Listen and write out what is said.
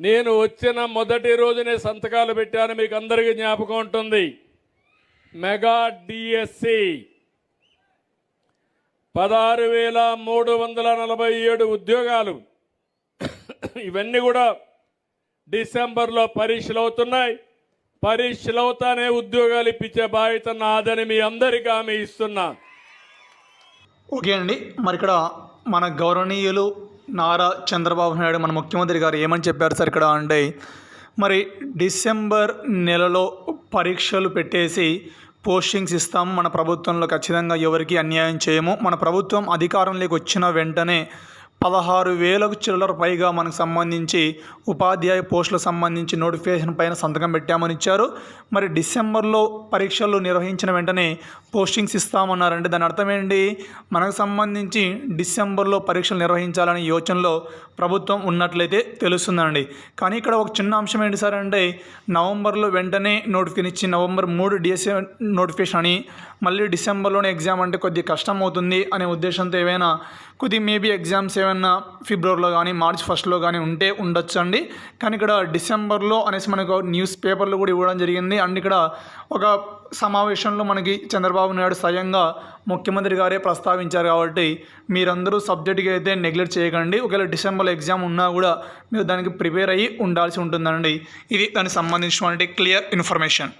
నేను వచ్చిన మొదటి రోజునే సంతకాలు పెట్టాను మీకు అందరికీ జ్ఞాపకం ఉంటుంది. మెగా డిఎస్సి పదహారు వేల మూడు వందల నలభై ఏడు ఉద్యోగాలు. ఇవన్నీ కూడా డిసెంబర్లో పరీక్షలు అవుతున్నాయి. పరీక్షలు అవుతానే ఉద్యోగాలు ఇప్పించే బాధ్యత నాదని మీ అందరికీ ఆమె ఇస్తున్నా. ఓకే అండి మరి ఇక్కడ మన గౌరవనీయులు నారా చంద్రబాబు నాయుడు మన ముఖ్యమంత్రి గారు ఏమని చెప్పారు సార్ ఇక్కడ అంటే మరి డిసెంబర్ నెలలో పరీక్షలు పెట్టేసి పోస్టింగ్స్ ఇస్తాము మన ప్రభుత్వంలో ఖచ్చితంగా ఎవరికి అన్యాయం చేయము మన ప్రభుత్వం అధికారంలోకి వచ్చిన వెంటనే పదహారు వేలకు చిల్లర పైగా మనకు సంబంధించి ఉపాధ్యాయ పోస్టులకు సంబంధించి నోటిఫికేషన్ పైన సంతకం పెట్టామని ఇచ్చారు. మరి డిసెంబర్లో పరీక్షలు నిర్వహించిన వెంటనే పోస్టింగ్స్ ఇస్తామన్నారంటే దాని అర్థం ఏంటి? మనకు సంబంధించి డిసెంబర్లో పరీక్షలు నిర్వహించాలనే యోచనలో ప్రభుత్వం ఉన్నట్లయితే తెలుస్తుందండి. కానీ ఇక్కడ ఒక చిన్న అంశం ఏంటి సార్ అంటే నవంబర్లో వెంటనే నోటిఫికేషన్ ఇచ్చి నవంబర్ మూడు డిఎస్ఏ నోటిఫికేషన్ అని మళ్ళీ డిసెంబర్లోనే ఎగ్జామ్ అంటే కొద్దిగా కష్టం అవుతుంది అనే ఉద్దేశంతో ఏవైనా కొద్ది మేబీ ఎగ్జామ్స్ ఏమైనా ఫిబ్రవరిలో కానీ మార్చ్ ఫస్ట్లో కానీ ఉంటే ఉండొచ్చు అండి కానీ ఇక్కడ డిసెంబర్లో అనేసి మనకు న్యూస్ పేపర్లు కూడా ఇవ్వడం జరిగింది. అండ్ ఇక్కడ ఒక సమావేశంలో మనకి చంద్రబాబు నాయుడు స్వయంగా ముఖ్యమంత్రి గారే ప్రస్తావించారు కాబట్టి మీరందరూ సబ్జెక్ట్కి అయితే నెగ్లెక్ట్ చేయకండి. ఒకవేళ డిసెంబర్లో ఎగ్జామ్ ఉన్నా కూడా మీరు దానికి ప్రిపేర్ అయ్యి ఉండాల్సి ఉంటుందండి. ఇది దానికి సంబంధించినటువంటి క్లియర్ ఇన్ఫర్మేషన్.